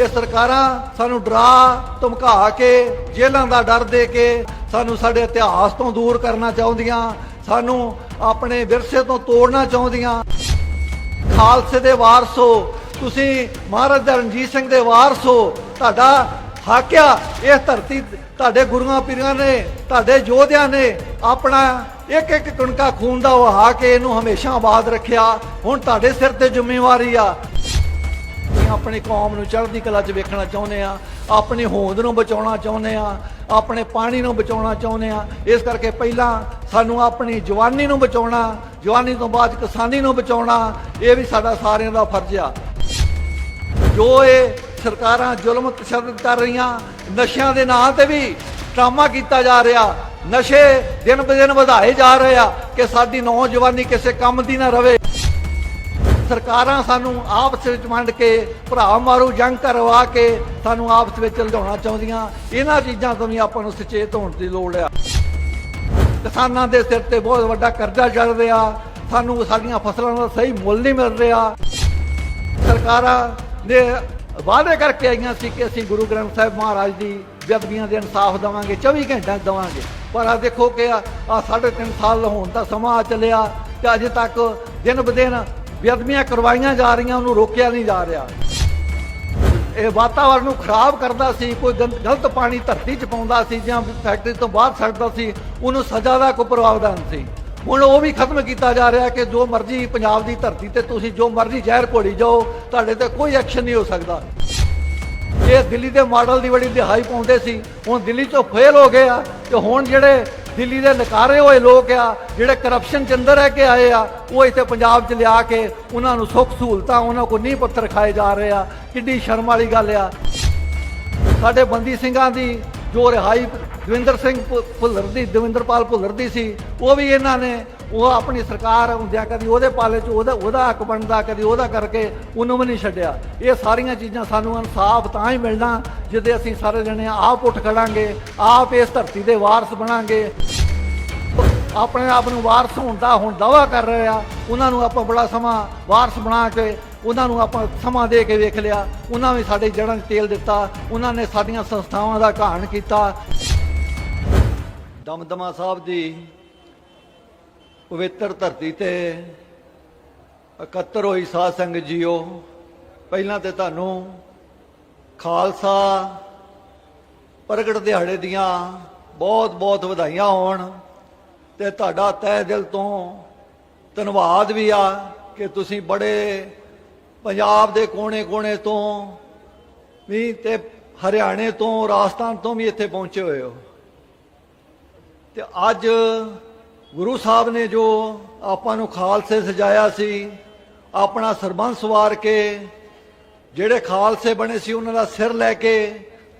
ਇਹ ਸਰਕਾਰਾਂ ਸਾਨੂੰ ਡਰਾ, ਧਮਕਾ ਕੇ, ਜੇਲ੍ਹਾਂ ਦਾ ਡਰ ਦੇ ਕੇ ਸਾਨੂੰ ਸਾਡੇ ਇਤਿਹਾਸ ਤੋਂ ਦੂਰ ਕਰਨਾ ਚਾਹੁੰਦੀਆਂ, ਸਾਨੂੰ ਆਪਣੇ ਵਿਰਸੇ ਤੋਂ ਤੋੜਨਾ ਚਾਹੁੰਦੀਆਂ। ਖਾਲਸੇ ਦੇ ਵਾਰਸ ਹੋ ਤੁਸੀਂ ਮਹਾਰਾਜਾ ਰਣਜੀਤ ਸਿੰਘ ਦੇ ਵਾਰਸ ਹੋ ਤੁਹਾਡਾ ਹੱਕ ਆ, ਇਹ ਧਰਤੀ ਤੁਹਾਡੇ ਗੁਰੂਆਂ ਪੀਰਾਂ ਨੇ, ਤੁਹਾਡੇ ਯੋਧਿਆਂ ਨੇ ਆਪਣਾ ਇੱਕ ਇੱਕ ਕਣਕਾ ਖੂਨ ਦਾ ਵਹਾ ਕੇ ਇਹਨੂੰ ਹਮੇਸ਼ਾ ਆਬਾਦ ਰੱਖਿਆ। ਹੁਣ ਤੁਹਾਡੇ ਸਿਰ ਤੇ ਜ਼ਿੰਮੇਵਾਰੀ ਆ। ਆਪਣੀ ਕੌਮ ਨੂੰ ਚੜ੍ਹਦੀ ਕਲਾ 'ਚ ਵੇਖਣਾ ਚਾਹੁੰਦੇ ਆ ਆਪਣੀ ਹੋਂਦ ਨੂੰ ਬਚਾਉਣਾ ਚਾਹੁੰਦੇ ਆ ਆਪਣੇ ਪਾਣੀ ਨੂੰ ਬਚਾਉਣਾ ਚਾਹੁੰਦੇ ਆ ਇਸ ਕਰਕੇ ਪਹਿਲਾਂ ਸਾਨੂੰ ਆਪਣੀ ਜਵਾਨੀ ਨੂੰ ਬਚਾਉਣਾ, ਜਵਾਨੀ ਤੋਂ ਬਾਅਦ ਕਿਸਾਨੀ ਨੂੰ ਬਚਾਉਣਾ, ਇਹ ਵੀ ਸਾਡਾ ਸਾਰਿਆਂ ਦਾ ਫਰਜ਼ ਆ। ਜੋ ਇਹ ਸਰਕਾਰਾਂ ਜ਼ੁਲਮ ਤਸ਼ੱਦਦ ਕਰ ਰਹੀਆਂ, ਨਸ਼ਿਆਂ ਦੇ ਨਾਂ ਤੇ ਵੀ ਡਰਾਮਾ ਕੀਤਾ ਜਾ ਰਿਹਾ, ਨਸ਼ੇ ਦਿਨ ਬ ਦਿਨ ਵਧਾਏ ਜਾ ਰਹੇ ਆ, ਕਿ ਸਾਡੀ ਨੌਜਵਾਨੀ ਕਿਸੇ ਕੰਮ ਦੀ ਨਾ ਰਵੇ। ਸਰਕਾਰਾਂ ਸਾਨੂੰ ਆਪਸ ਵਿੱਚ ਵੰਡ ਕੇ, ਭਰਾ ਮਾਰੂ, ਜੰਗ ਕਰਵਾ ਕੇ ਸਾਨੂੰ ਆਪਸ ਵਿੱਚ ਲੜਾਉਣਾ ਚਾਹੁੰਦੀਆਂ। ਇਹਨਾਂ ਚੀਜ਼ਾਂ ਤੋਂ ਵੀ ਆਪਾਂ ਨੂੰ ਸੁਚੇਤ ਹੋਣ ਦੀ ਲੋੜ ਆ। ਕਿਸਾਨਾਂ ਦੇ ਸਿਰ ਤੇ ਬਹੁਤ ਵੱਡਾ ਕਰਜ਼ਾ ਚੱਲ ਰਿਹਾ। ਸਾਨੂੰ ਸਾਡੀਆਂ ਫਸਲਾਂ ਦਾ ਸਹੀ ਮੁੱਲ ਨਹੀਂ ਮਿਲ ਰਿਹਾ। ਸਰਕਾਰਾਂ ਨੇ ਵਾਅਦੇ ਕਰਕੇ ਆਈਆਂ ਸੀ ਕਿ ਅਸੀਂ ਗੁਰੂ ਗ੍ਰੰਥ ਸਾਹਿਬ ਮਹਾਰਾਜ ਦੀ ਬੇਅਦਬੀਆਂ ਦੇ ਇਨਸਾਫ ਦਵਾਂਗੇ 24 ਘੰਟਿਆਂ 'ਚ ਦਵਾਂਗੇ। ਪਰ ਆ ਦੇਖੋ ਕਿ ਆ ਆਹ ਸਾਢੇ ਤਿੰਨ ਸਾਲ ਹੋਣ ਦਾ ਸਮਾਂ ਆ ਚੱਲਿਆ ਤੇ ਅਜੇ ਤੱਕ ਦਿਨ ਬ ਦਿਨ ਬੇਅਦਬੀਆਂ ਕਰਵਾਈਆਂ ਜਾ ਰਹੀਆਂ, ਉਹਨੂੰ ਰੋਕਿਆ ਨਹੀਂ ਜਾ ਰਿਹਾ। ਇਹ ਵਾਤਾਵਰਣ ਨੂੰ ਖਰਾਬ ਕਰਦਾ ਸੀ, ਕੋਈ ਗੰਦ- ਗਲਤ ਪਾਣੀ ਧਰਤੀ 'ਚ ਪਾਉਂਦਾ ਸੀ ਜਾਂ ਫੈਕਟਰੀ ਤੋਂ ਬਾਹਰ ਛੱਡਦਾ ਸੀ, ਉਹਨੂੰ ਸਜ਼ਾ ਦਾ ਕੋਈ ਪ੍ਰਾਵਧਾਨ ਸੀ। ਹੁਣ ਉਹ ਵੀ ਖਤਮ ਕੀਤਾ ਜਾ ਰਿਹਾ ਕਿ ਜੋ ਮਰਜ਼ੀ ਪੰਜਾਬ ਦੀ ਧਰਤੀ ਤੇ ਤੁਸੀਂ ਜੋ ਮਰਜ਼ੀ ਜ਼ਹਿਰ ਘੋੜੀ ਜਾਓ, ਤੁਹਾਡੇ ਤੇ ਕੋਈ ਐਕਸ਼ਨ ਨਹੀਂ ਹੋ ਸਕਦਾ। ਇਹ ਦਿੱਲੀ ਦੇ ਮਾਡਲ ਦੀ ਬੜੀ ਦਿਹਾਈ ਪਾਉਂਦੇ ਸੀ, ਹੁਣ ਦਿੱਲੀ ਤੋਂ ਫੇਲ ਹੋ ਗਏ ਆ ਤੇ ਹੁਣ ਜਿਹੜੇ ਦਿੱਲੀ ਦੇ ਨਕਾਰੇ ਹੋਏ ਲੋਕ ਆ, ਜਿਹੜੇ ਕਰਪਸ਼ਨ ਚ ਅੰਦਰ ਰਹਿ ਕੇ ਆਏ ਆ, ਉਹ ਇੱਥੇ ਪੰਜਾਬ ਚ ਲਿਆ ਕੇ ਉਹਨਾਂ ਨੂੰ ਸੁੱਖ ਸਹੂਲਤਾਂ, ਉਹਨਾਂ ਕੋਲ ਨੀਂਹ ਪੱਥਰ ਖਾਏ ਜਾ ਰਹੇ ਆ। ਕਿੱਡੀ ਸ਼ਰਮ ਵਾਲੀ ਗੱਲ ਆ। ਸਾਡੇ ਬੰਦੀ ਸਿੰਘਾਂ ਦੀ ਜੋ ਰਿਹਾਈ ਦਵਿੰਦਰ ਸਿੰਘ ਭੁ- ਭੁੱਲਰ ਦੀ, ਦਵਿੰਦਰਪਾਲ ਭੁੱਲਰ ਦੀ ਸੀ, ਉਹ ਵੀ ਇਹਨਾਂ ਨੇ ਉਹ ਆਪਣੀ ਸਰਕਾਰ ਹੁੰਦਿਆਂ ਕਦੀ ਉਹਦੇ ਪਾਲੇ 'ਚ ਉਹਦਾ ਉਹਦਾ ਹੱਕ ਬਣਦਾ, ਕਦੀ ਉਹਦਾ ਕਰਕੇ ਉਹਨੂੰ ਵੀ ਨਹੀਂ ਛੱਡਿਆ। ਇਹ ਸਾਰੀਆਂ ਚੀਜ਼ਾਂ ਸਾਨੂੰ ਇਨਸਾਫ ਤਾਂ ਹੀ ਮਿਲਣਾ ਜਿਹਦੇ ਅਸੀਂ ਸਾਰੇ ਜਣੇ ਆਪ ਉੱਠ ਖੜਾਂਗੇ, ਆਪ ਇਸ ਧਰਤੀ ਦੇ ਵਾਰਸ ਬਣਾਂਗੇ। ਆਪਣੇ ਆਪ ਨੂੰ ਵਾਰਸ ਹੋਣ ਦਾ ਹੁਣ ਦਾਵਾ ਕਰ ਰਹੇ ਆ। ਉਹਨਾਂ ਨੂੰ ਆਪਾਂ ਬੜਾ ਸਮਾਂ ਵਾਰਸ ਬਣਾ ਕੇ, ਉਹਨਾਂ ਨੂੰ ਆਪਾਂ ਸਮਾਂ ਦੇ ਕੇ ਵੇਖ ਲਿਆ। ਉਹਨਾਂ ਵੀ ਸਾਡੇ ਜੜ੍ਹਾਂ 'ਚ ਤੇਲ ਦਿੱਤਾ, ਉਹਨਾਂ ਨੇ ਸਾਡੀਆਂ ਸੰਸਥਾਵਾਂ ਦਾ ਘਾਣ ਕੀਤਾ। ਦਮਦਮਾ ਸਾਹਿਬ ਦੀ ਪਵਿੱਤਰ ਧਰਤੀ ਤੇ ਇਕੱਤਰ ਹੋਈ ਸਾਧ ਸੰਗਤ ਜੀਓ, ਪਹਿਲਾਂ ਤੇ ਤੁਹਾਨੂੰ ਖਾਲਸਾ ਪ੍ਰਗਟ ਦਿਹਾੜੇ ਦੀਆਂ ਬਹੁਤ ਬਹੁਤ ਵਧਾਈਆਂ ਹੋਣ ਤੇ ਤੁਹਾਡਾ ਤਹਿ ਦਿਲ ਤੋਂ ਧੰਨਵਾਦ ਵੀ ਆ ਕਿ ਤੁਸੀਂ ਬੜੇ ਪੰਜਾਬ ਦੇ ਕੋਨੇ-ਕੋਨੇ ਤੋਂ ਵੀ ਤੇ ਹਰਿਆਣੇ ਤੋਂ, ਰਾਜਸਥਾਨ ਤੋਂ ਵੀ ਇੱਥੇ ਪਹੁੰਚੇ ਹੋਏ ਹੋ। ਤੇ ਅੱਜ ਗੁਰੂ ਸਾਹਿਬ ਨੇ ਜੋ ਆਪਾਂ ਨੂੰ ਖਾਲਸੇ ਸਜਾਇਆ ਸੀ, ਆਪਣਾ ਸਰਬੰਸ ਵਾਰ ਕੇ, ਜਿਹੜੇ ਖਾਲਸੇ ਬਣੇ ਸੀ ਉਹਨਾਂ ਦਾ ਸਿਰ ਲੈ ਕੇ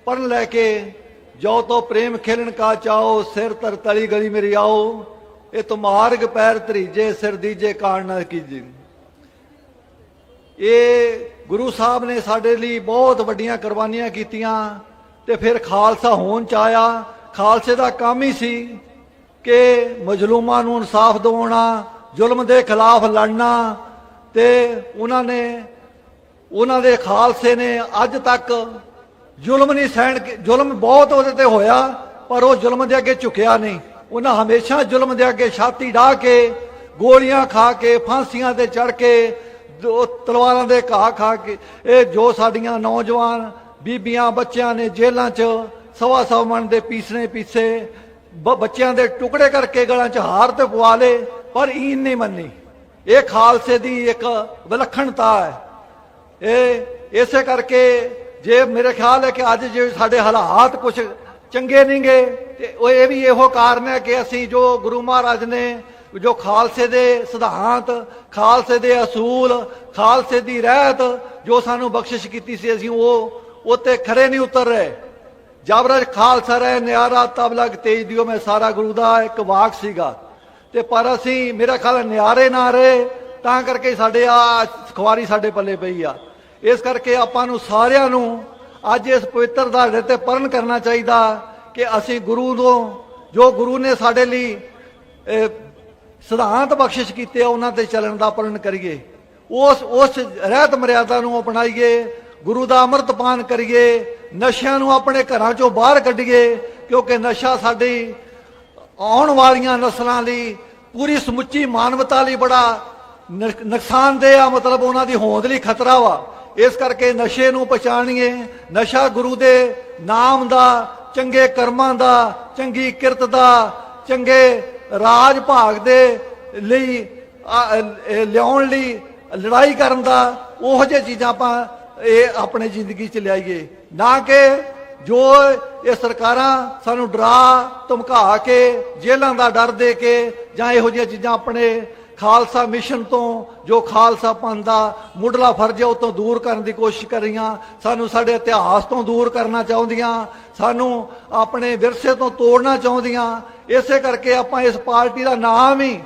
ਪਰਨ ਲੈ ਕੇ ਜੋ ਤੋ ਪ੍ਰੇਮ ਖੇਲਣ ਕਾ ਚਾਓ, ਸਿਰ ਤਰ ਤਲੀ ਗਲੀ ਮੇਰੀ ਆਓ, ਇਹ ਤੁਮਾਰਗ ਪੈਰ ਧਰੀਜੇ, ਸਿਰ ਦੀਜੇ ਕਾਣ ਨਾ ਕੀਜੀ। ਇਹ ਗੁਰੂ ਸਾਹਿਬ ਨੇ ਸਾਡੇ ਲਈ ਬਹੁਤ ਵੱਡੀਆਂ ਕੁਰਬਾਨੀਆਂ ਕੀਤੀਆਂ, ਤੇ ਫਿਰ ਖਾਲਸਾ ਹੋਣ ਚ ਆਇਆ, ਖਾਲਸੇ ਦਾ ਕੰਮ ਹੀ ਸੀ। ਕਿ ਮਜਲੂਮਾਂ ਨੂੰ ਇਨਸਾਫ ਦਿਵਾਉਣਾ, ਜ਼ੁਲਮ ਦੇ ਖਿਲਾਫ ਲੜਨਾ ਤੇ ਉਹਨਾਂ ਨੇ, ਉਹਨਾਂ ਦੇ ਖਾਲਸੇ ਨੇ ਅੱਜ ਤੱਕ ਜ਼ੁਲਮ ਨਹੀਂ ਸਹਿਣ ਕੀ- ਜ਼ੁਲਮ ਬਹੁਤ ਉਹਦੇ ਤੇ ਹੋਇਆ, ਪਰ ਉਹ ਜ਼ੁਲਮ ਦੇ ਅੱਗੇ ਝੁਕਿਆ ਨਹੀਂ। ਉਹਨਾਂ ਹਮੇਸ਼ਾ ਜ਼ੁਲਮ ਦੇ ਅੱਗੇ ਛਾਤੀ ਢਾ ਕੇ, ਗੋਲੀਆਂ ਖਾ ਕੇ, ਫਾਂਸੀਆਂ ਤੇ ਚੜ ਕੇ ਤਲਵਾਰਾਂ ਦੇ ਘਾਹ ਖਾ ਕੇ, ਇਹ ਜੋ ਸਾਡੀਆਂ ਨੌਜਵਾਨ ਬੀਬੀਆਂ, ਬੱਚਿਆਂ ਨੇ ਜੇਲ੍ਹਾਂ 'ਚ ਸਵਾ ਸੌ ਮਣ ਦੇ ਪੀਸਣੇ ਪੀਸੇ ਬੱਚਿਆਂ ਦੇ ਟੁਕੜੇ ਕਰਕੇ ਗਲਾਂ 'ਚ ਹਾਰ ਤੇ ਪਵਾ ਲੇ, ਪਰ ਈਨ ਨਹੀਂ ਮੰਨੀ। ਇਹ ਖਾਲਸੇ ਦੀ ਇੱਕ ਵਿਲੱਖਣਤਾ ਹੈ। ਇਹ ਇਸੇ ਕਰਕੇ ਜੇ ਮੇਰੇ ਖਿਆਲ ਹੈ ਕਿ ਅੱਜ ਜੇ ਸਾਡੇ ਹਾਲਾਤ ਕੁਝ ਚੰਗੇ ਨਹੀਂਗੇ ਤੇ ਉਹ ਇਹ ਵੀ ਇਹੋ ਕਾਰਨ ਹੈ ਕਿ ਅਸੀਂ ਜੋ ਗੁਰੂ ਮਹਾਰਾਜ ਨੇ ਜੋ ਖਾਲਸੇ ਦੇ ਸਿਧਾਂਤ, ਖਾਲਸੇ ਦੇ ਅਸੂਲ, ਖਾਲਸੇ ਦੀ ਰਹਿਤ ਜੋ ਸਾਨੂੰ ਬਖਸ਼ਿਸ਼ ਕੀਤੀ ਸੀ, ਅਸੀਂ ਉਹ ਉਤੇ ਖਰੇ ਨਹੀਂ ਉਤਰ ਰਹੇ। ਜਬਰ ਖਾਲਸਾ ਰਹਿ, ਨਿਆਰਾ, ਤਬ ਲਗ ਤੇਜ ਦਿਓ, ਮੈਂ ਸਾਰਾ ਗੁਰੂ ਦਾ ਇੱਕ ਵਾਕ ਸੀਗਾ। ਤੇ ਪਰ ਅਸੀਂ, ਮੇਰਾ ਖਿਆਲ ਨਿਆਰੇ ਨਾ ਰਹੇ, ਤਾਂ ਕਰਕੇ ਸਾਡੇ ਆ ਖੁਆਰੀ ਸਾਡੇ ਪੱਲੇ ਪਈ ਆ। ਇਸ ਕਰਕੇ ਆਪਾਂ ਨੂੰ ਸਾਰਿਆਂ ਨੂੰ ਅੱਜ ਇਸ ਪਵਿੱਤਰ ਦਿਹਾੜੇ ਤੇ ਪਰਨ ਕਰਨਾ ਚਾਹੀਦਾ ਕਿ ਅਸੀਂ ਗੁਰੂ ਤੋਂ, ਜੋ ਗੁਰੂ ਨੇ ਸਾਡੇ ਲਈ ਸਿਧਾਂਤ ਬਖਸ਼ਿਸ਼ ਕੀਤੇ ਆ, ਉਹਨਾਂ ਤੇ ਚੱਲਣ ਦਾ ਪਰਨ ਕਰੀਏ। ਉਸ ਉਸ ਰਹਿਤ ਮਰਿਆਦਾ ਨੂੰ ਅਪਣਾਈਏ, ਗੁਰੂ ਦਾ ਅੰਮ੍ਰਿਤ ਪਾਨ ਕਰੀਏ ਨਸ਼ਿਆਂ ਨੂੰ ਆਪਣੇ ਘਰਾਂ ਚੋਂ ਬਾਹਰ ਕੱਢੀਏ, ਕਿਉਂਕਿ ਨਸ਼ਾ ਸਾਡੀ ਆਉਣ ਵਾਲੀਆਂ ਨਸਲਾਂ ਲਈ ਪੂਰੀ ਸਮੁੱਚੀ ਮਾਨਵਤਾ ਲਈ ਬੜਾ ਨੁਕ- ਨੁਕਸਾਨਦੇਹ ਆ, ਮਤਲਬ ਉਹਨਾਂ ਦੀ ਹੋਂਦ ਲਈ ਖਤਰਾ ਵਾ। ਇਸ ਕਰਕੇ ਨਸ਼ੇ ਨੂੰ ਪਛਾਣੀਏ। ਨਸ਼ਾ ਗੁਰੂ ਦੇ ਨਾਮ ਦਾ, ਚੰਗੇ ਕਰਮਾਂ ਦਾ, ਚੰਗੀ ਕਿਰਤ ਦਾ, ਚੰਗੇ ਰਾਜ ਭਾਗ ਦੇ ਲਈ ਲਿਆਉਣ ਲਈ, ਲੜਾਈ ਕਰਨ ਦਾ, ਉਹੋ ਜਿਹੀ ਚੀਜ਼ਾਂ ਆਪਾਂ ਇਹ ਆਪਣੇ ਜ਼ਿੰਦਗੀ ਚ ਲਿਆਈਏ। ਨਾ ਕਿ ਜੋ ਇਹ ਸਰਕਾਰਾਂ ਸਾਨੂੰ ਡਰਾ, ਧਮਕਾ ਕੇ, ਜੇਲ੍ਹਾਂ ਦਾ ਡਰ ਦੇ ਕੇ ਜਾਂ ਇਹੋ ਜਿਹੀਆਂ ਚੀਜ਼ਾਂ ਆਪਣੇ ਖਾਲਸਾ ਮਿਸ਼ਨ ਤੋਂ, ਜੋ ਖਾਲਸਾ ਪੰਥ ਦਾ ਮੁੱਢਲਾ ਫਰਜ਼ ਹੈ, ਉਹ ਤੋਂ ਦੂਰ ਕਰਨ ਦੀ ਕੋਸ਼ਿਸ਼ ਕਰ ਰਹੀਆਂ। ਸਾਨੂੰ ਸਾਡੇ ਇਤਿਹਾਸ ਤੋਂ ਦੂਰ ਕਰਨਾ ਚਾਹੁੰਦੀਆਂ। ਸਾਨੂੰ ਆਪਣੇ ਵਿਰਸੇ ਤੋਂ ਤੋੜਨਾ ਚਾਹੁੰਦੀਆਂ। ਇਸੇ ਕਰਕੇ ਆਪਾਂ ਇਸ ਪਾਰਟੀ ਦਾ ਨਾਮ ਹੀ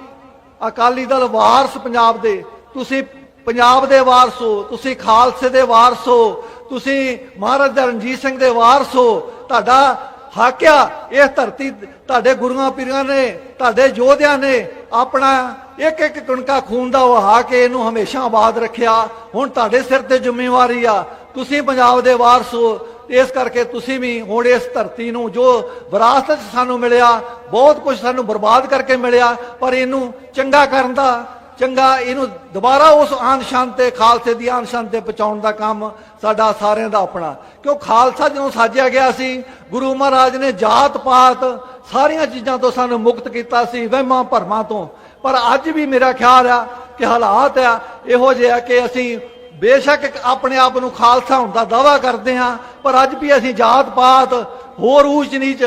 ਅਕਾਲੀ ਦਲ ਵਾਰਸ ਪੰਜਾਬ ਦੇ। ਤੁਸੀਂ ਪੰਜਾਬ ਦੇ ਵਾਰਸ ਹੋ, ਤੁਸੀਂ ਖਾਲਸੇ ਦੇ ਵਾਰਸ ਹੋ, ਤੁਸੀਂ ਮਹਾਰਾਜਾ ਰਣਜੀਤ ਸਿੰਘ ਦੇ ਵਾਰਸ ਹੋ, ਤੁਹਾਡਾ ਹੱਕ ਆ, ਇਹ ਧਰਤੀ ਤੁਹਾਡੇ ਗੁਰੂਆਂ ਪੀਰਾਂ ਨੇ, ਤੁਹਾਡੇ ਯੋਧਿਆਂ ਨੇ ਆਪਣਾ ਇੱਕ ਇੱਕ ਕਣਕਾ ਖੂਨ ਦਾ ਵਹਾ ਕੇ ਇਹਨੂੰ ਹਮੇਸ਼ਾ ਆਬਾਦ ਰੱਖਿਆ। ਹੁਣ ਤੁਹਾਡੇ ਸਿਰ ਤੇ ਜ਼ਿੰਮੇਵਾਰੀ ਆ, ਤੁਸੀਂ ਪੰਜਾਬ ਦੇ ਵਾਰਸ ਹੋ, ਇਸ ਕਰਕੇ ਤੁਸੀਂ ਵੀ ਹੁਣ ਇਸ ਧਰਤੀ ਨੂੰ ਜੋ ਵਿਰਾਸਤ 'ਚ ਸਾਨੂੰ ਮਿਲਿਆ, ਬਹੁਤ ਕੁਝ ਸਾਨੂੰ ਬਰਬਾਦ ਕਰਕੇ ਮਿਲਿਆ, ਪਰ ਇਹਨੂੰ ਚੰਗਾ ਕਰਨ ਦਾ ਚੰਗਾ, ਇਹਨੂੰ ਦੁਬਾਰਾ ਉਸ ਆਨ ਸ਼ਾਨ ਤੇ, ਖਾਲਸੇ ਦੀ ਆਨ ਸ਼ਾਨ ਤੇ ਪਹੁੰਚਾਉਣ ਦਾ ਕੰਮ ਸਾਡਾ ਸਾਰਿਆਂ ਦਾ ਆਪਣਾ। ਕਿਉਂ ਖਾਲਸਾ ਜਦੋਂ ਸਾਜਿਆ ਗਿਆ ਸੀ, ਗੁਰੂ ਮਹਾਰਾਜ ਨੇ ਜਾਤ ਪਾਤ ਸਾਰੀਆਂ ਚੀਜ਼ਾਂ ਤੋਂ ਸਾਨੂੰ ਮੁਕਤ ਕੀਤਾ ਸੀ, ਵਹਿਮਾਂ ਭਰਮਾਂ ਤੋਂ। ਪਰ ਅੱਜ ਵੀ ਮੇਰਾ ਖਿਆਲ ਆ ਕਿ ਹਾਲਾਤ ਆ, ਇਹੋ ਜਿਹੇ ਆ ਕਿ ਅਸੀਂ ਬੇਸ਼ੱਕ ਆਪਣੇ ਆਪ ਨੂੰ ਖਾਲਸਾ ਹੋਣ ਦਾ ਦਾਵਾ ਕਰਦੇ ਹਾਂ, ਪਰ ਅੱਜ ਵੀ ਅਸੀਂ ਜਾਤ ਪਾਤ ਹੋਰ ਊਚ ਨੀਚ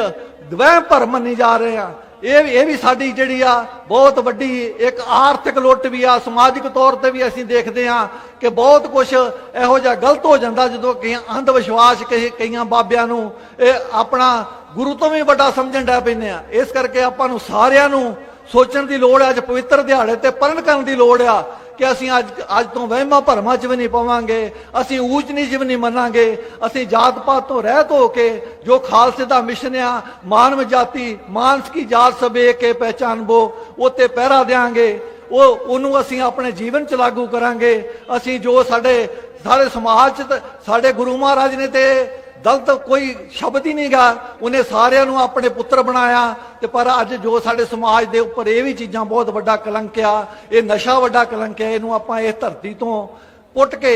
ਵਹਿਮ ਭਰਮ ਮੰਨੀ ਜਾ ਰਹੇ ਹਾਂ। ਇਹ ਇਹ ਵੀ ਸਾਡੀ ਜਿਹੜੀ ਆ ਬਹੁਤ ਵੱਡੀ ਇੱਕ ਆਰਥਿਕ ਲੁੱਟ ਵੀ ਆ, ਸਮਾਜਿਕ ਤੌਰ ਤੇ ਵੀ ਅਸੀਂ ਦੇਖਦੇ ਹਾਂ ਕਿ ਬਹੁਤ ਕੁਝ ਇਹੋ ਜਿਹਾ ਗਲਤ ਹੋ ਜਾਂਦਾ ਜਦੋਂ ਕਈ ਅੰਧ ਵਿਸ਼ਵਾਸ ਕਈ ਕਈਆਂ ਬਾਬਿਆਂ ਨੂੰ। ਇਹ ਆਪਣਾ ਗੁਰੂ ਤੋਂ ਵੀ ਵੱਡਾ ਸਮਝਣ ਡੈ ਪੈਂਦੇ ਆ ਇਸ ਕਰਕੇ ਆਪਾਂ ਨੂੰ ਸਾਰਿਆਂ ਨੂੰ ਸੋਚਣ ਦੀ ਲੋੜ ਹੈ, ਅੱਜ ਪਵਿੱਤਰ ਦਿਹਾੜੇ ਤੇ ਪਰਨ ਕਰਨ ਦੀ ਲੋੜ ਆ। ਕਿ ਅਸੀਂ ਅੱਜ ਅੱਜ ਤੋਂ ਵਹਿਮਾਂ ਭਰਮਾਂ 'ਚ ਵੀ ਨਹੀਂ ਪਵਾਂਗੇ, ਅਸੀਂ ਊਚ ਨੀਚ ਵੀ ਨਹੀਂ ਮੰਨਾਂਗੇ, ਅਸੀਂ ਜਾਤ ਪਾਤ ਤੋਂ ਰਹਿਤ ਹੋ ਕੇ ਜੋ ਖਾਲਸੇ ਦਾ ਮਿਸ਼ਨ ਆ, ਮਾਨਵ ਜਾਤੀ, ਮਾਨਸ ਕੀ ਜਾਤ ਸਭੇ ਕੇ ਪਹਿਚਾਨਬੋ ਉਤੇ ਪਹਿਰਾ ਦੇਾਂਗੇ ਉਹ, ਉਹਨੂੰ ਅਸੀਂ ਆਪਣੇ ਜੀਵਨ 'ਚ ਲਾਗੂ ਕਰਾਂਗੇ। ਅਸੀਂ ਜੋ ਸਾਡੇ ਸਾਰੇ ਸਮਾਜ 'ਚ ਸਾਡੇ ਗੁਰੂ ਮਹਾਰਾਜ ਨੇ ਤੇ ਦਲਤ ਕੋਈ ਸ਼ਬਦ ਹੀ ਨਹੀਂਗਾ। ਉਹਨੇ ਸਾਰਿਆਂ ਨੂੰ ਆਪਣੇ ਪੁੱਤਰ ਬਣਾਇਆ ਤੇ ਪਰ ਅੱਜ ਜੋ ਸਾਡੇ ਸਮਾਜ ਦੇ ਉੱਪਰ ਇਹ ਵੀ ਚੀਜ਼ਾਂ ਬਹੁਤ ਵੱਡਾ ਕਲੰਕ ਆ, ਇਹ ਨਸ਼ਾ ਵੱਡਾ ਕਲੰਕ ਹੈ ਇਹਨੂੰ ਆਪਾਂ ਇਹ ਧਰਤੀ ਤੋਂ ਪੁੱਟ ਕੇ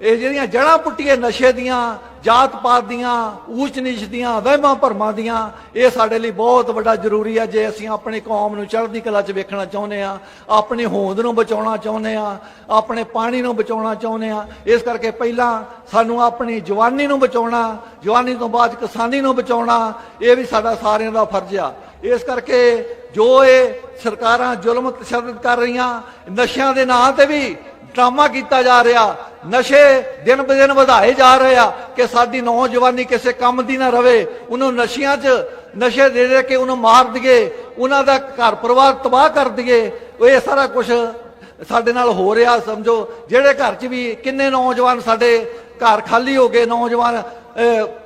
ਇਹ ਜਿਹੜੀਆਂ ਜੜਾਂ ਪੁੱਟੀਏ ਨਸ਼ੇ ਦੀਆਂ, ਜਾਤ ਪਾਤ ਦੀਆਂ, ਊਚ ਨੀਚ ਦੀਆਂ, ਵਹਿਮਾਂ ਭਰਮਾਂ ਦੀਆਂ, ਇਹ ਸਾਡੇ ਲਈ ਬਹੁਤ ਵੱਡਾ ਜ਼ਰੂਰੀ ਹੈ ਜੇ ਅਸੀਂ ਆਪਣੀ ਕੌਮ ਨੂੰ ਚੜ੍ਹਦੀ ਕਲਾ 'ਚ ਵੇਖਣਾ ਚਾਹੁੰਦੇ ਆ, ਆਪਣੀ ਹੋਂਦ ਨੂੰ ਬਚਾਉਣਾ ਚਾਹੁੰਦੇ ਆ, ਆਪਣੇ ਪਾਣੀ ਨੂੰ ਬਚਾਉਣਾ ਚਾਹੁੰਦੇ ਆ, ਇਸ ਕਰਕੇ ਪਹਿਲਾਂ ਸਾਨੂੰ ਆਪਣੀ ਜਵਾਨੀ ਨੂੰ ਬਚਾਉਣਾ, ਜਵਾਨੀ ਤੋਂ ਬਾਅਦ ਕਿਸਾਨੀ ਨੂੰ ਬਚਾਉਣਾ, ਇਹ ਵੀ ਸਾਡਾ ਸਾਰਿਆਂ ਦਾ ਫਰਜ਼ ਆ। ਇਸ ਕਰਕੇ ਜੋ ਇਹ ਸਰਕਾਰਾਂ ਜ਼ੁਲਮ ਤਸ਼ੱਦਦ ਕਰ ਰਹੀਆਂ, ਨਸ਼ਿਆਂ ਦੇ ਨਾਂ ਤੇ ਵੀ ਡਰਾਮਾ ਕੀਤਾ ਜਾ ਰਿਹਾ। ਨਸ਼ੇ ਦਿਨ ਬ ਵਧਾਏ ਜਾ ਰਹੇ ਆ ਕਿ ਸਾਡੀ ਨੌਜਵਾਨੀ ਕਿਸੇ ਕੰਮ ਦੀ ਨਾ ਰਵੇ। ਉਹਨੂੰ ਨਸ਼ਿਆਂ 'ਚ ਨਸ਼ੇ ਦੇ ਦੇ ਕੇ ਉਹਨੂੰ ਮਾਰ ਦਈਏ। ਉਹਨਾਂ ਦਾ ਘਰ ਪਰਿਵਾਰ ਤਬਾਹ ਕਰ ਦਈਏ। ਇਹ ਸਾਰਾ ਕੁਝ ਸਾਡੇ ਨਾਲ ਹੋ ਰਿਹਾ, ਸਮਝੋ। ਜਿਹੜੇ ਘਰ 'ਚ ਵੀ ਕਿੰਨੇ ਨੌਜਵਾਨ ਸਾਡੇ ਘਰ ਖਾਲੀ ਹੋ ਗਏ, ਨੌਜਵਾਨ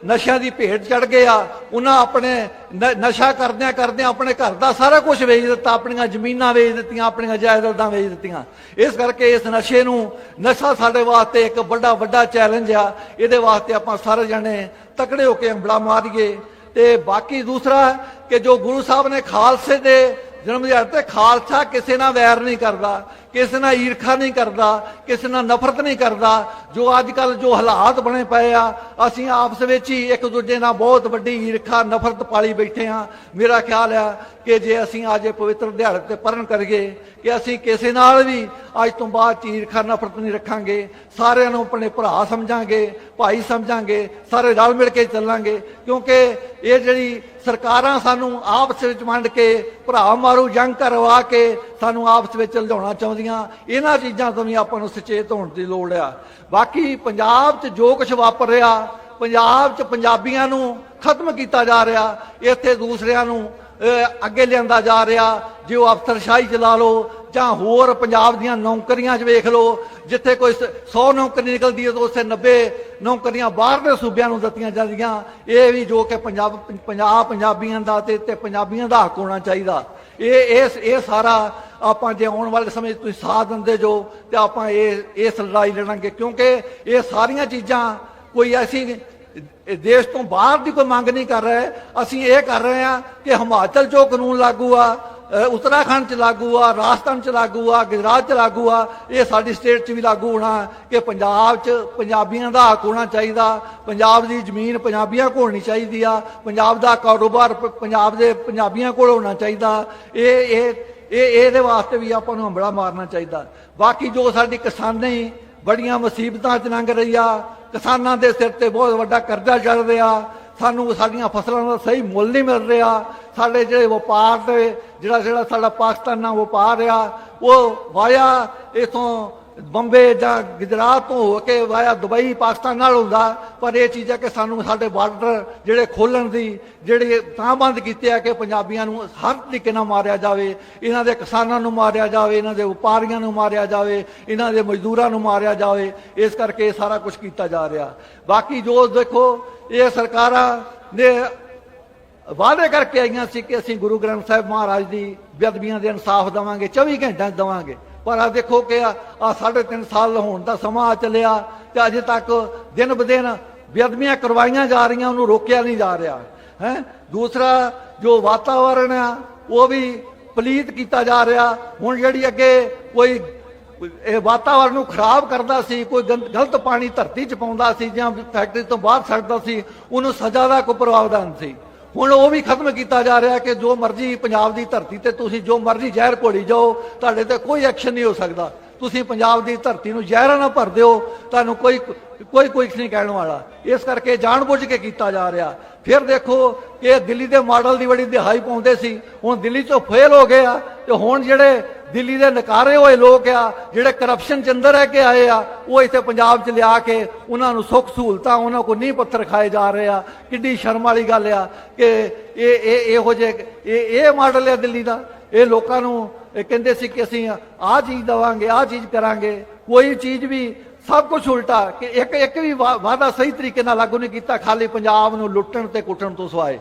ਨਸ਼ਿਆਂ ਦੀ ਭੇਟ ਚੜ ਗਏ ਆ, ਉਹਨਾਂ ਆਪਣੇ ਨ- ਨਸ਼ਾ ਕਰਦਿਆਂ ਕਰਦਿਆਂ ਆਪਣੇ ਘਰ ਦਾ ਸਾਰਾ ਕੁਝ ਵੇਚ ਦਿੱਤਾ, ਆਪਣੀਆਂ ਜ਼ਮੀਨਾਂ ਵੇਚ ਦਿੱਤੀਆਂ, ਆਪਣੀਆਂ ਜਾਇਦਾਦਾਂ ਵੇਚ ਦਿੱਤੀਆਂ। ਇਸ ਕਰਕੇ ਇਸ ਨਸ਼ੇ ਨੂੰ ਨਸ਼ਾ ਸਾਡੇ ਵਾਸਤੇ ਇੱਕ ਵੱਡਾ ਵੱਡਾ ਚੈਲੰਜ ਆ। ਇਹਦੇ ਵਾਸਤੇ ਆਪਾਂ ਸਾਰੇ ਜਣੇ ਤਕੜੇ ਹੋ ਕੇ ਅੰਬਲਾ ਮਾਰੀਏ। ਤੇ ਬਾਕੀ ਦੂਸਰਾ ਕਿ ਜੋ ਗੁਰੂ ਸਾਹਿਬ ਨੇ ਖਾਲਸੇ ਦੇ ਜਨਮ ਦਿਹਾੜੇ ਤੇ ਖਾਲਸਾ ਕਿਸੇ ਨਾਲ ਵੈਰ ਨਹੀਂ ਕਰਦਾ, ਕਿਸੇ ਨਾਲ ਈਰਖਾ ਨਹੀਂ ਕਰਦਾ, ਕਿਸੇ ਨਾਲ ਨਫ਼ਰਤ ਨਹੀਂ ਕਰਦਾ। ਜੋ ਅੱਜ ਕੱਲ ਜੋ ਹਾਲਾਤ ਬਣੇ ਪਏ ਆ, ਅਸੀਂ ਆਪਸ ਵਿੱਚ ਹੀ ਇੱਕ ਦੂਜੇ ਨਾਲ ਬਹੁਤ ਵੱਡੀ ਈਰਖਾ, ਨਫ਼ਰਤ ਪਾਲੀ ਬੈਠੇ ਆ ਮੇਰਾ ਖਿਆਲ ਆ ਕਿ ਜੇ ਅਸੀਂ ਅੱਜ ਇਹ ਪਵਿੱਤਰ ਦਿਹਾੜੇ ਤੇ ਪਰਨ ਕਰੀਏ, ਕਿ ਅਸੀਂ ਕਿਸੇ ਨਾਲ ਵੀ ਅੱਜ ਤੋਂ ਬਾਅਦ 'ਚ ਈਰਖਾ, ਨਫ਼ਰਤ ਨਹੀਂ ਰੱਖਾਂਗੇ। ਸਾਰਿਆਂ ਨੂੰ ਆਪਣੇ ਭਰਾ ਸਮਝਾਂਗੇ, ਭਾਈ ਸਮਝਾਂਗੇ, ਸਾਰੇ ਰਲ ਮਿਲ ਕੇ ਚੱਲਾਂਗੇ। ਕਿਉਂਕਿ ਇਹ ਜਿਹੜੀ ਸਰਕਾਰਾਂ ਸਾਨੂੰ ਆਪਸ ਵਿੱਚ ਵੰਡ ਕੇ, ਭਰਾ ਮਾਰੂ, ਜੰਗ ਕਰਵਾ ਕੇ ਸਾਨੂੰ ਆਪਸ ਵਿੱਚ ਲਿਜਾਉਣਾ ਚਾਹੁੰਦੀਆਂ। ਇਹਨਾਂ ਚੀਜ਼ਾਂ ਤੋਂ ਵੀ ਆਪਾਂ ਨੂੰ ਸੁਚੇਤ ਹੋਣ ਦੀ ਲੋੜ ਆ। ਬਾਕੀ ਪੰਜਾਬ 'ਚ ਜੋ ਕੁਝ ਵਾਪਰ ਰਿਹਾ, ਪੰਜਾਬ 'ਚ ਪੰਜਾਬੀਆਂ ਨੂੰ ਖਤਮ ਕੀਤਾ ਜਾ ਰਿਹਾ, ਇੱਥੇ ਦੂਸਰਿਆਂ ਨੂੰ ਅੱਗੇ ਲਿਆਂਦਾ ਜਾ ਰਿਹਾ, ਜੇ ਉਹ ਅਫਸਰਸ਼ਾਹੀ ਚਲਾ ਲਓ, ਜਾਂ ਹੋਰ ਪੰਜਾਬ ਦੀਆਂ ਨੌਕਰੀਆਂ 'ਚ ਵੇਖ ਲਓ, ਜਿੱਥੇ ਕੋਈ 100 ਨੌਕਰੀ ਨਿਕਲਦੀ ਹੈ ਤਾਂ ਉਸੇ 90 ਨੌਕਰੀਆਂ ਬਾਹਰ ਦੇ ਸੂਬਿਆਂ ਨੂੰ ਦਿੱਤੀਆਂ ਜਾਂਦੀਆਂ। ਇਹ ਵੀ ਜੋ ਕਿ ਪੰਜਾਬ ਪੰਜਾਬ ਪੰਜਾਬੀਆਂ ਦਾ ਤੇ ਤੇ ਪੰਜਾਬੀਆਂ ਦਾ ਹੱਕ ਹੋਣਾ ਚਾਹੀਦਾ। ਇਹ ਇਸ ਇਹ ਸਾਰਾ ਆਪਾਂ ਜੇ ਆਉਣ ਵਾਲੇ ਸਮੇਂ 'ਚ ਤੁਸੀਂ ਸਾਥ ਦਿੰਦੇ ਜੋ, ਤੇ ਆਪਾਂ ਇਹ, ਇਸ ਲੜਾਈ ਲੜਾਂਗੇ। ਕਿਉਂਕਿ ਇਹ ਸਾਰੀਆਂ ਚੀਜ਼ਾਂ ਕੋਈ ਐਸੀ ਇਹ ਦੇਸ਼ ਤੋਂ ਬਾਹਰ ਦੀ ਕੋਈ ਮੰਗ ਨਹੀਂ ਕਰ ਰਹੇ। ਅਸੀਂ ਇਹ ਕਰ ਰਹੇ ਹਾਂ ਕਿ ਹਿਮਾਚਲ 'ਚੋਂ ਕਾਨੂੰਨ ਲਾਗੂ ਆ ਉੱਤਰਾਖੰਡ 'ਚ ਲਾਗੂ ਆ, ਰਾਜਸਥਾਨ 'ਚ ਲਾਗੂ ਆ, ਗੁਜਰਾਤ 'ਚ ਲਾਗੂ ਆ, ਇਹ ਸਾਡੀ ਸਟੇਟ 'ਚ ਵੀ ਲਾਗੂ ਹੋਣਾ ਕਿ ਪੰਜਾਬ 'ਚ ਪੰਜਾਬੀਆਂ ਦਾ ਹੱਕ ਹੋਣਾ ਚਾਹੀਦਾ। ਪੰਜਾਬ ਦੀ ਜ਼ਮੀਨ ਪੰਜਾਬੀਆਂ ਕੋਲ ਹੋਣੀ ਚਾਹੀਦੀ ਆ। ਪੰਜਾਬ ਦਾ ਕਾਰੋਬਾਰ ਪੰਜਾਬ ਦੇ ਪੰਜਾਬੀਆਂ ਕੋਲ ਹੋਣਾ ਚਾਹੀਦਾ। ਇਹ ਇਹ ਇਹ, ਇਹਦੇ ਵਾਸਤੇ ਵੀ ਆਪਾਂ ਨੂੰ ਹੰਬੜਾ ਮਾਰਨਾ ਚਾਹੀਦਾ। ਬਾਕੀ ਜੋ ਸਾਡੀ ਕਿਸਾਨੀ ਬੜੀਆਂ ਮੁਸੀਬਤਾਂ 'ਚ ਲੰਘ ਰਹੀ ਆ ਕਿਸਾਨਾਂ ਦੇ ਸਿਰ ਤੇ ਬਹੁਤ ਵੱਡਾ ਕਰਜ਼ਾ ਚੜ ਰਿਹਾ। ਸਾਨੂੰ ਸਾਡੀਆਂ ਫਸਲਾਂ ਦਾ ਸਹੀ ਮੁੱਲ ਨਹੀਂ ਮਿਲ ਰਿਹਾ। ਸਾਡੇ ਜਿਹੜੇ ਵਪਾਰ ਦੇ ਜਿਹੜਾ ਜਿਹੜਾ ਸਾਡਾ ਪਾਕਿਸਤਾਨ ਨਾਲ ਵਪਾਰ ਆ, ਉਹ ਵਾਇਆ। ਇਥੋਂ ਬੰਬੇ ਜਾਂ ਗੁਜਰਾਤ ਤੋਂ ਹੋ ਕੇ ਵਾਇਆ ਦੁਬਈ, ਪਾਕਿਸਤਾਨ ਨਾਲ ਹੁੰਦਾ, ਪਰ ਇਹ ਚੀਜ਼ ਹੈ ਕਿ ਸਾਨੂੰ ਸਾਡੇ ਬਾਰਡਰ ਜਿਹੜੇ ਖੋਲਣ ਦੀ, ਜਿਹੜੇ ਤਾਂ ਬੰਦ ਕੀਤੇ ਆ ਕਿ ਪੰਜਾਬੀਆਂ ਨੂੰ ਹਰ ਤਰੀਕੇ ਨਾਲ ਮਾਰਿਆ ਜਾਵੇ, ਇਹਨਾਂ ਦੇ ਕਿਸਾਨਾਂ ਨੂੰ ਮਾਰਿਆ ਜਾਵੇ, ਇਹਨਾਂ ਦੇ ਵਪਾਰੀਆਂ ਨੂੰ ਮਾਰਿਆ ਜਾਵੇ, ਇਹਨਾਂ ਦੇ ਮਜ਼ਦੂਰਾਂ ਨੂੰ ਮਾਰਿਆ ਜਾਵੇ, ਇਸ ਕਰਕੇ ਸਾਰਾ ਕੁਝ ਕੀਤਾ ਜਾ ਰਿਹਾ। ਬਾਕੀ ਜੋ ਦੇਖੋ, ਇਹ ਸਰਕਾਰਾਂ ਨੇ ਵਾਅਦੇ ਕਰਕੇ ਆਈਆਂ ਸੀ ਕਿ ਅਸੀਂ ਗੁਰੂ ਗ੍ਰੰਥ ਸਾਹਿਬ ਮਹਾਰਾਜ ਦੀ ਬੇਅਦਬੀਆਂ ਦੇ ਇਨਸਾਫ ਦਵਾਂਗੇ 24 ਘੰਟਿਆਂ 'ਚ ਦਵਾਂਗੇ। ਪਰ ਆ ਦੇਖੋ ਕਿ ਆ ਆਹ ਸਾਢੇ ਤਿੰਨ ਸਾਲ ਹੋਣ ਦਾ ਸਮਾਂ ਆ ਚੱਲਿਆ ਤੇ ਅਜੇ ਤੱਕ ਦਿਨ ਬ ਦਿਨ ਬੇਅਦਬੀਆਂ ਕਰਵਾਈਆਂ ਜਾ ਰਹੀਆਂ, ਉਹਨੂੰ ਰੋਕਿਆ ਨਹੀਂ ਜਾ ਰਿਹਾ। ਹੈ? ਦੂਸਰਾ ਜੋ ਵਾਤਾਵਰਣ ਆ, ਉਹ ਵੀ ਪਲੀਤ ਕੀਤਾ ਜਾ ਰਿਹਾ। ਹੁਣ ਜਿਹੜੀ ਅੱਗੇ ਕੋਈ ਇਹ ਵਾਤਾਵਰਣ ਨੂੰ ਖਰਾਬ ਕਰਦਾ ਸੀ, ਕੋਈ ਗੰ- ਗਲਤ ਪਾਣੀ ਧਰਤੀ 'ਚ ਪਾਉਂਦਾ ਸੀ ਜਾਂ ਫੈਕਟਰੀ ਤੋਂ ਬਾਹਰ ਛੱਡਦਾ ਸੀ, ਉਹਨੂੰ ਸਜ਼ਾ ਦਾ ਕੋਈ ਪ੍ਰਾਵਧਾਨ ਸੀ। ਹੁਣ ਉਹ ਵੀ ਖਤਮ ਕੀਤਾ ਜਾ ਰਿਹਾ ਕਿ ਜੋ ਮਰਜ਼ੀ ਪੰਜਾਬ ਦੀ ਧਰਤੀ ਤੇ ਤੁਸੀਂ ਜੋ ਮਰਜ਼ੀ ਜ਼ਹਿਰ ਘੋੜੀ ਜਾਓ, ਤੁਹਾਡੇ ਤੇ ਕੋਈ ਐਕਸ਼ਨ ਨਹੀਂ ਹੋ ਸਕਦਾ। ਤੁਸੀਂ ਪੰਜਾਬ ਦੀ ਧਰਤੀ ਨੂੰ ਜ਼ਹਿਰਾਂ ਨਾਲ ਭਰ ਦਿਓ, ਤੁਹਾਨੂੰ ਕੋਈ ਕੋਈ ਕੁਝ ਨਹੀਂ ਕਹਿਣ ਵਾਲਾ। ਇਸ ਕਰਕੇ ਜਾਣਬੁੱਝ ਕੇ ਕੀਤਾ ਜਾ ਰਿਹਾ। ਫਿਰ ਦੇਖੋ ਕਿ ਦਿੱਲੀ ਦੇ ਮਾਡਲ ਦੀ ਬੜੀ ਦਿਹਾਈ ਪਾਉਂਦੇ ਸੀ। ਹੁਣ ਦਿੱਲੀ ਚੋਂ ਫੇਲ ਹੋ ਗਏ ਆ ਤੇ ਹੁਣ ਜਿਹੜੇ ਦਿੱਲੀ ਦੇ ਨਕਾਰੇ ਹੋਏ ਲੋਕ ਆ, ਜਿਹੜੇ ਕਰਪਸ਼ਨ ਚ ਅੰਦਰ ਰਹਿ ਕੇ ਆਏ ਆ, ਉਹ ਇੱਥੇ ਪੰਜਾਬ ਚ ਲਿਆ ਕੇ ਉਹਨਾਂ ਨੂੰ ਸੁੱਖ ਸਹੂਲਤਾਂ, ਉਹਨਾਂ ਕੋ ਨਹੀਂ ਪੱਥਰ ਖਾਏ ਜਾ ਰਹੇ ਆ। ਕਿੱਡੀ ਸ਼ਰਮ ਵਾਲੀ ਗੱਲ ਆ ਕਿ ਇਹ ਇਹ, ਇਹੋ ਜਿਹੇ, ਇਹ ਇਹ ਮਾਡਲ ਆ ਦਿੱਲੀ ਦਾ। ਇਹ ਲੋਕਾਂ ਨੂੰ ਕਹਿੰਦੇ ਸੀ ਕਿ ਅਸੀਂ ਆਹ ਚੀਜ਼ ਦਵਾਂਗੇ, ਆਹ ਚੀਜ਼ ਕਰਾਂਗੇ। ਕੋਈ ਚੀਜ਼ ਵੀ ਸਭ ਕੁਝ ਉਲਟਾ ਕਿ ਇੱਕ ਇੱਕ ਵੀ ਵਾ- ਵਾਅਦਾ ਸਹੀ ਤਰੀਕੇ ਨਾਲ ਲਾਗੂ ਨਹੀਂ ਕੀਤਾ, ਖਾਲੀ ਪੰਜਾਬ ਨੂੰ ਲੁੱਟਣ ਤੇ ਕੁੱਟਣ ਤੋਂ ਸਵਾਏ।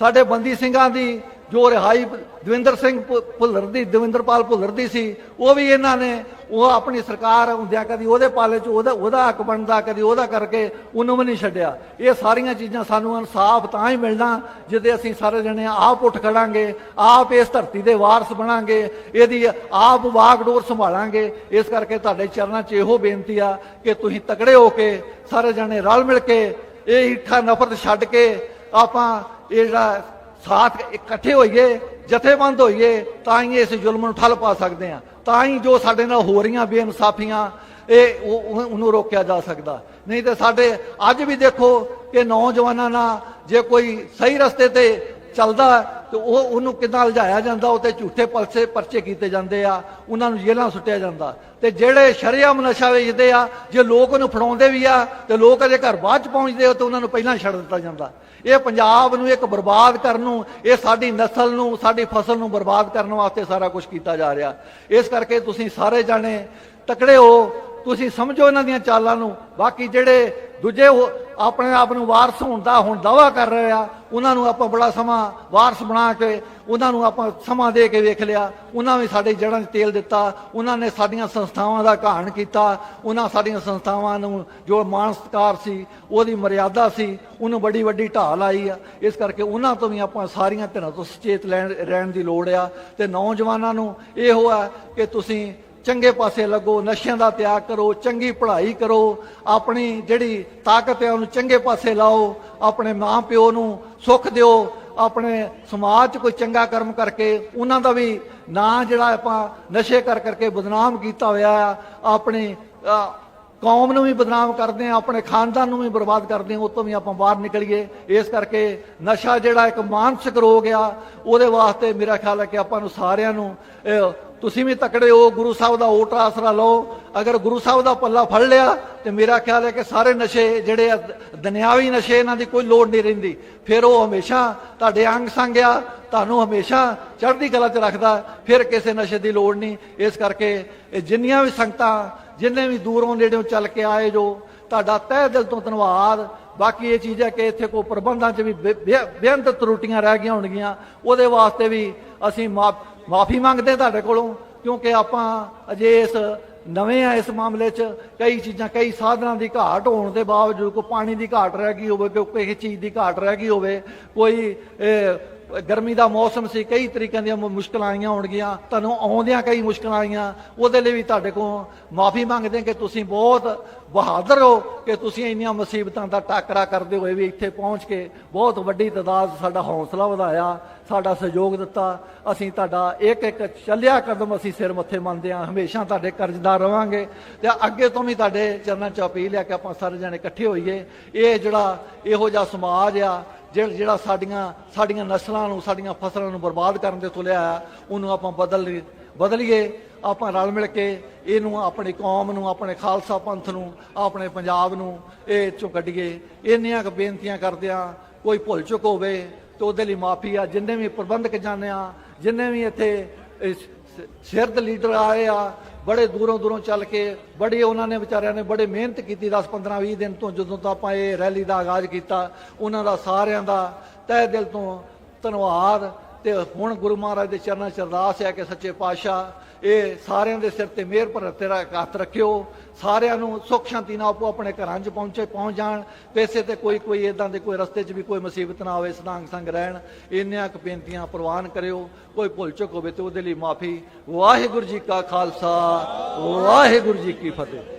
ਸਾਡੇ ਬੰਦੀ ਸਿੰਘਾਂ ਦੀ ਜੋ ਰਿਹਾਈ ਦਵਿੰਦਰ ਸਿੰਘ ਭੁ- ਭੁੱਲਰ ਦੀ, ਦਵਿੰਦਰਪਾਲ ਭੁੱਲਰ ਦੀ ਸੀ, ਉਹ ਵੀ ਇਹਨਾਂ ਨੇ, ਉਹ ਆਪਣੀ ਸਰਕਾਰ ਹੁੰਦਿਆਂ ਕਦੀ ਉਹਦੇ ਪਾਲੇ ਚ ਉਹਦਾ ਉਹਦਾ ਹੱਕ ਬਣਦਾ, ਕਦੀ ਉਹਦਾ ਕਰਕੇ ਉਹਨੂੰ ਵੀ ਨਹੀਂ ਛੱਡਿਆ। ਇਹ ਸਾਰੀਆਂ ਚੀਜ਼ਾਂ ਸਾਨੂੰ ਇਨਸਾਫ ਤਾਂ ਹੀ ਮਿਲਣਾ, ਜਿਹਦੇ ਅਸੀਂ ਸਾਰੇ ਜਣੇ ਆਪ ਉੱਠ ਖੜਾਂਗੇ, ਆਪ ਇਸ ਧਰਤੀ ਦੇ ਵਾਰਸ ਬਣਾਂਗੇ, ਇਹਦੀ ਆਪ ਵਾਗਡੋਰ ਸੰਭਾਲਾਂਗੇ। ਇਸ ਕਰਕੇ ਤੁਹਾਡੇ ਚਰਨਾਂ 'ਚ ਇਹੋ ਬੇਨਤੀ ਆ ਕਿ ਤੁਸੀਂ ਤਕੜੇ ਹੋ ਕੇ ਸਾਰੇ ਜਣੇ ਰਲ ਮਿਲ ਕੇ ਇਹ ਈਰਖਾ ਨਫ਼ਰਤ ਛੱਡ ਕੇ ਆਪਾਂ ਇਹ ਜਿਹੜਾ ਸਾਥ ਇਕੱਠੇ ਹੋਈਏ, ਜਥੇਬੰਦ ਹੋਈਏ, ਤਾਂ ਹੀ ਇਸ ਜ਼ੁਲਮ ਨੂੰ ਠੱਲ ਪਾ ਸਕਦੇ ਆ ਤਾਂ ਹੀ ਜੋ ਸਾਡੇ ਨਾਲ ਹੋ ਰਹੀਆਂ ਬੇਇਨਸਾਫੀਆਂ, ਇਹ ਉਹਨੂੰ ਰੋਕਿਆ ਜਾ ਸਕਦਾ। ਨਹੀਂ ਤੇ ਸਾਡੇ ਅੱਜ ਵੀ ਦੇਖੋ ਕਿ ਨੌਜਵਾਨਾਂ ਨਾਲ ਜੇ ਕੋਈ ਸਹੀ ਰਸਤੇ ਤੇ ਚੱਲਦਾ ਤੇ ਉਹ ਉਹਨੂੰ ਕਿਦਾਂ ਲਜਾਇਆ ਜਾਂਦਾ, ਉਹ ਤੇ ਝੂਠੇ ਪਰਚੇ ਪਰਚੇ ਕੀਤੇ ਜਾਂਦੇ ਆ, ਉਹਨਾਂ ਨੂੰ ਜੇਲ੍ਹਾਂ ਸੁੱਟਿਆ ਜਾਂਦਾ। ਤੇ ਜਿਹੜੇ ਸ਼ਰੇਆਮ ਨਸ਼ਾ ਵੇਚਦੇ ਆ, ਜੇ ਲੋਕ ਉਹਨੂੰ ਫੜਾਉਂਦੇ ਵੀ ਆ, ਤੇ ਲੋਕ ਅਜੇ ਘਰ ਬਾਅਦ ਚ ਪਹੁੰਚਦੇ ਆ, ਤੇ ਉਹਨਾਂ ਨੂੰ ਪਹਿਲਾਂ ਛੱਡ ਦਿੱਤਾ ਜਾਂਦਾ। ਇਹ ਪੰਜਾਬ ਨੂੰ ਇੱਕ ਬਰਬਾਦ ਕਰਨ ਨੂੰ, ਇਹ ਸਾਡੀ ਨਸਲ ਨੂੰ, ਸਾਡੀ ਫਸਲ ਨੂੰ ਬਰਬਾਦ ਕਰਨ ਵਾਸਤੇ ਸਾਰਾ ਕੁਝ ਕੀਤਾ ਜਾ ਰਿਹਾ। ਇਸ ਕਰਕੇ ਤੁਸੀਂ ਸਾਰੇ ਜਾਣੇ ਤਕੜੇ ਹੋ, ਤੁਸੀਂ ਸਮਝੋ ਇਹਨਾਂ ਦੀਆਂ ਚਾਲਾਂ ਨੂੰ। ਬਾਕੀ ਜਿਹੜੇ ਦੂਜੇ ਉਹ ਆਪਣੇ ਆਪ ਨੂੰ ਵਾਰਸ ਹੋਣ ਦਾ ਹੁਣ ਦਾਵਾ ਕਰ ਰਹੇ ਆ। ਉਹਨਾਂ ਨੂੰ ਆਪਾਂ ਬੜਾ ਸਮਾਂ ਵਾਰਸ ਬਣਾ ਕੇ, ਉਹਨਾਂ ਨੂੰ ਆਪਾਂ ਸਮਾਂ ਦੇ ਕੇ ਵੇਖ ਲਿਆ। ਉਹਨਾਂ ਵੀ ਸਾਡੇ ਜੜ੍ਹਾਂ 'ਚ ਤੇਲ ਦਿੱਤਾ। ਉਹਨਾਂ ਨੇ ਸਾਡੀਆਂ ਸੰਸਥਾਵਾਂ ਦਾ ਘਾਣ ਕੀਤਾ। ਉਹਨਾਂ ਸਾਡੀਆਂ ਸੰਸਥਾਵਾਂ ਨੂੰ ਜੋ ਮਾਣ ਸਤਿਕਾਰ ਸੀ, ਉਹਦੀ ਮਰਿਆਦਾ ਸੀ, ਉਹਨੂੰ ਬੜੀ ਵੱਡੀ ਢਾਲ ਆਈ ਆ। ਇਸ ਕਰਕੇ ਉਹਨਾਂ ਤੋਂ ਵੀ ਆਪਾਂ ਸਾਰੀਆਂ ਧਿਰਾਂ ਤੋਂ ਸੁਚੇਤ ਲੈਣ ਰਹਿਣ ਦੀ ਲੋੜ ਆ। ਤੇ ਨੌਜਵਾਨਾਂ ਨੂੰ ਇਹੋ ਆ ਕਿ ਤੁਸੀਂ ਚੰਗੇ ਪਾਸੇ ਲੱਗੋ, ਨਸ਼ਿਆਂ ਦਾ ਤਿਆਗ ਕਰੋ, ਚੰਗੀ ਪੜ੍ਹਾਈ ਕਰੋ, ਆਪਣੀ ਜਿਹੜੀ ਤਾਕਤ ਹੈ ਉਹਨੂੰ ਚੰਗੇ ਪਾਸੇ ਲਾਓ, ਆਪਣੇ ਮਾਂ ਪਿਓ ਨੂੰ ਸੁੱਖ ਦਿਓ, ਆਪਣੇ ਸਮਾਜ 'ਚ ਕੋਈ ਚੰਗਾ ਕਰਮ ਕਰਕੇ ਉਹਨਾਂ ਦਾ ਵੀ ਨਾਂ ਜਿਹੜਾ ਆਪਾਂ ਨਸ਼ੇ ਕਰ ਕਰਕੇ ਬਦਨਾਮ ਕੀਤਾ ਹੋਇਆ ਆ ਆਪਣੀ ਕੌਮ ਨੂੰ ਵੀ ਬਦਨਾਮ ਕਰਦੇ ਆ ਆਪਣੇ ਖਾਨਦਾਨ ਨੂੰ ਵੀ ਬਰਬਾਦ ਕਰਦੇ ਆ ਉਹ ਤੋਂ ਵੀ ਆਪਾਂ ਬਾਹਰ ਨਿਕਲੀਏ। ਇਸ ਕਰਕੇ ਨਸ਼ਾ ਜਿਹੜਾ ਇੱਕ ਮਾਨਸਿਕ ਰੋਗ ਆ, ਉਹਦੇ ਵਾਸਤੇ ਮੇਰਾ ਖਿਆਲ ਹੈ ਕਿ ਆਪਾਂ ਨੂੰ ਸਾਰਿਆਂ ਨੂੰ ਤੁਸੀਂ ਵੀ ਤਕੜੇ ਹੋ, ਗੁਰੂ ਸਾਹਿਬ ਦਾ ਓਟ ਆਸਰਾ ਲਓ। ਅਗਰ ਗੁਰੂ ਸਾਹਿਬ ਦਾ ਪੱਲਾ ਫੜ ਲਿਆ, ਤੇ ਮੇਰਾ ਖਿਆਲ ਹੈ ਕਿ ਸਾਰੇ ਨਸ਼ੇ ਜਿਹੜੇ ਆ ਦ- ਦੁਨਿਆਵੀ ਨਸ਼ੇ ਇਹਨਾਂ ਦੀ ਕੋਈ ਲੋੜ ਨਹੀਂ ਰਹਿੰਦੀ। ਫਿਰ ਉਹ ਹਮੇਸ਼ਾ ਤੁਹਾਡੇ ਅੰਗ ਸੰਗ ਆ, ਤੁਹਾਨੂੰ ਹਮੇਸ਼ਾ ਚੜ੍ਹਦੀ ਕਲਾ 'ਚ ਰੱਖਦਾ, ਫਿਰ ਕਿਸੇ ਨਸ਼ੇ ਦੀ ਲੋੜ ਨਹੀਂ। ਇਸ ਕਰਕੇ ਇਹ ਜਿੰਨੀਆਂ ਵੀ ਸੰਗਤਾਂ, ਜਿੰਨੇ ਵੀ ਦੂਰੋਂ ਨੇੜਿਓਂ ਚੱਲ ਕੇ ਆਏ ਜੋ, ਤੁਹਾਡਾ ਤਹਿ ਦਿਲ ਤੋਂ ਧੰਨਵਾਦ। ਬਾਕੀ ਇਹ ਚੀਜ਼ ਹੈ ਕਿ ਇੱਥੇ ਕੋਈ ਪ੍ਰਬੰਧਾਂ 'ਚ ਵੀ ਬੇ- ਬੇ- ਬੇਅੰਤ ਤਰੁੱਟੀਆਂ ਰਹਿ ਗਈਆਂ ਹੋਣਗੀਆਂ। ਉਹਦੇ ਵਾਸਤੇ ਵੀ ਅਸੀਂ ਮਾਫੀ ਮਾਫ਼ੀ ਮੰਗਦੇ ਤੁਹਾਡੇ ਕੋਲੋਂ, ਕਿਉਂਕਿ ਆਪਾਂ ਅਜੇ ਇਸ ਨਵੇਂ ਆ ਇਸ ਮਾਮਲੇ 'ਚ ਕਈ ਚੀਜ਼ਾਂ, ਕਈ ਸਾਧਨਾਂ ਦੀ ਘਾਟ ਹੋਣ ਦੇ ਬਾਵਜੂਦ, ਕੋਈ ਪਾਣੀ ਦੀ ਘਾਟ ਰਹਿ ਗਈ ਹੋਵੇ, ਕੋਈ ਕਿਸੇ ਚੀਜ਼ ਦੀ ਘਾਟ ਰਹਿ ਗਈ ਹੋਵੇ, ਕੋਈ ਗਰਮੀ ਦਾ ਮੌਸਮ ਸੀ, ਕਈ ਤਰੀਕਿਆਂ ਦੀਆਂ ਮੁ- ਮੁਸ਼ਕਲਾਂ ਆਈਆਂ ਹੋਣਗੀਆਂ, ਤੁਹਾਨੂੰ ਆਉਂਦਿਆਂ ਕਈ ਮੁਸ਼ਕਲਾਂ ਆਈਆਂ, ਉਹਦੇ ਲਈ ਵੀ ਤੁਹਾਡੇ ਕੋਲ ਮਾਫੀ ਮੰਗਦੇ ਕਿ ਤੁਸੀਂ ਬਹੁਤ ਬਹਾਦਰ ਹੋ, ਕਿ ਤੁਸੀਂ ਇੰਨੀਆਂ ਮੁਸੀਬਤਾਂ ਦਾ ਟਾਕਰਾ ਕਰਦੇ ਹੋਏ ਵੀ ਇੱਥੇ ਪਹੁੰਚ ਕੇ ਬਹੁਤ ਵੱਡੀ ਤਾਦਾਦ ਸਾਡਾ ਹੌਸਲਾ ਵਧਾਇਆ। ਸਾਡਾ ਸਹਿਯੋਗ ਦਿੱਤਾ, ਅਸੀਂ ਤੁਹਾਡਾ ਇੱਕ ਇੱਕ ਚੱਲਿਆ ਕਦਮ ਅਸੀਂ ਸਿਰ ਮੱਥੇ ਮੰਨਦੇ ਹਾਂ, ਹਮੇਸ਼ਾ ਤੁਹਾਡੇ ਕਰਜ਼ਦਾਰ ਰਵਾਂਗੇ ਤੇ ਅੱਗੇ ਤੋਂ ਵੀ ਤੁਹਾਡੇ ਚਰਨਾਂ 'ਚ ਅਪੀਲ ਹੈ ਕਿ ਆਪਾਂ ਸਾਰੇ ਜਣੇ ਇਕੱਠੇ ਹੋਈਏ। ਇਹ ਜਿਹੜਾ ਇਹੋ ਜਿਹਾ ਸਮਾਜ ਆ ਜਿਹੜਾ ਜਿਹੜਾ ਸਾਡੀਆਂ ਸਾਡੀਆਂ ਨਸਲਾਂ ਨੂੰ, ਸਾਡੀਆਂ ਫਸਲਾਂ ਨੂੰ ਬਰਬਾਦ ਕਰਨ ਦੇ ਤੁਲਿਆ ਆ, ਉਹਨੂੰ ਆਪਾਂ ਬਦਲ, ਬਦਲੀਏ, ਆਪਾਂ ਰਲ ਮਿਲ ਕੇ ਇਹਨੂੰ ਆਪਣੀ ਕੌਮ ਨੂੰ, ਆਪਣੇ ਖਾਲਸਾ ਪੰਥ ਨੂੰ, ਆਪਣੇ ਪੰਜਾਬ ਨੂੰ ਇਹ ਚੋਂ ਕੱਢੀਏ। ਇੰਨੀਆਂ ਕੁ ਬੇਨਤੀਆਂ ਕਰਦਿਆਂ ਕੋਈ ਭੁੱਲ ਚੁੱਕ ਹੋਵੇ ਤੇ ਉਹਦੇ ਲਈ ਮਾਫੀ ਆ। ਜਿੰਨੇ ਵੀ ਪ੍ਰਬੰਧਕ ਜਾਣੇ ਆ, ਜਿੰਨੇ ਵੀ ਇੱਥੇ ਸਿਰਦ ਲੀਡਰ ਆਏ ਆ, ਬੜੇ ਦੂਰੋਂ ਦੂਰੋਂ ਚੱਲ ਕੇ, ਬੜੀ ਉਹਨਾਂ ਨੇ ਵਿਚਾਰਿਆਂ ਨੇ ਬੜੇ ਮਿਹਨਤ ਕੀਤੀ 10 15 20 ਦਿਨ ਤੋਂ ਜਦੋਂ ਤੋਂ ਆਪਾਂ ਇਹ ਰੈਲੀ ਦਾ ਆਗਾਜ਼ ਕੀਤਾ, ਉਹਨਾਂ ਦਾ ਸਾਰਿਆਂ ਦਾ ਤਹਿ ਦਿਲ ਤੋਂ ਧੰਨਵਾਦ। ਤੇ ਹੁਣ ਗੁਰੂ ਮਹਾਰਾਜ ਦੇ ਚਰਨਾਂ 'ਚ ਅਰਦਾਸ ਹੈ ਕਿ ਸੱਚੇ ਪਾਤਸ਼ਾਹ, ਇਹ ਸਾਰਿਆਂ ਦੇ ਸਿਰ ਤੇ ਮਿਹਰ ਭਰ ਤੇਰਾ ਹੱਥ ਰੱਖਿਓ। ਸਾਰਿਆਂ ਨੂੰ ਸੁੱਖ ਸ਼ਾਂਤੀ ਨਾਲ ਆਪੋ ਆਪਣੇ ਘਰਾਂ 'ਚ ਪਹੁੰਚੇ, ਪਹੁੰਚ ਜਾਣ। ਪੈਸੇ ਤੇ ਕੋਈ ਕੋਈ ਇਦਾਂ ਦੇ ਕੋਈ ਰਸਤੇ 'ਚ ਵੀ ਕੋਈ ਮੁਸੀਬਤ ਨਾ ਆਵੇ, ਸਦਾਂਗ ਸੰਗ ਰਹਿਣ। ਇੰਨੀਆਂ ਕੁ ਬੇਨਤੀਆਂ ਪ੍ਰਵਾਨ ਕਰਿਓ। ਕੋਈ ਭੁੱਲ ਚੁੱਕ ਹੋਵੇ ਤੇ ਉਹਦੇ ਲਈ ਮਾਫੀ। ਵਾਹਿਗੁਰੂ ਜੀ ਕਾ ਖਾਲਸਾ, ਵਾਹਿਗੁਰੂ ਜੀ ਕੀ ਫਤਿਹ।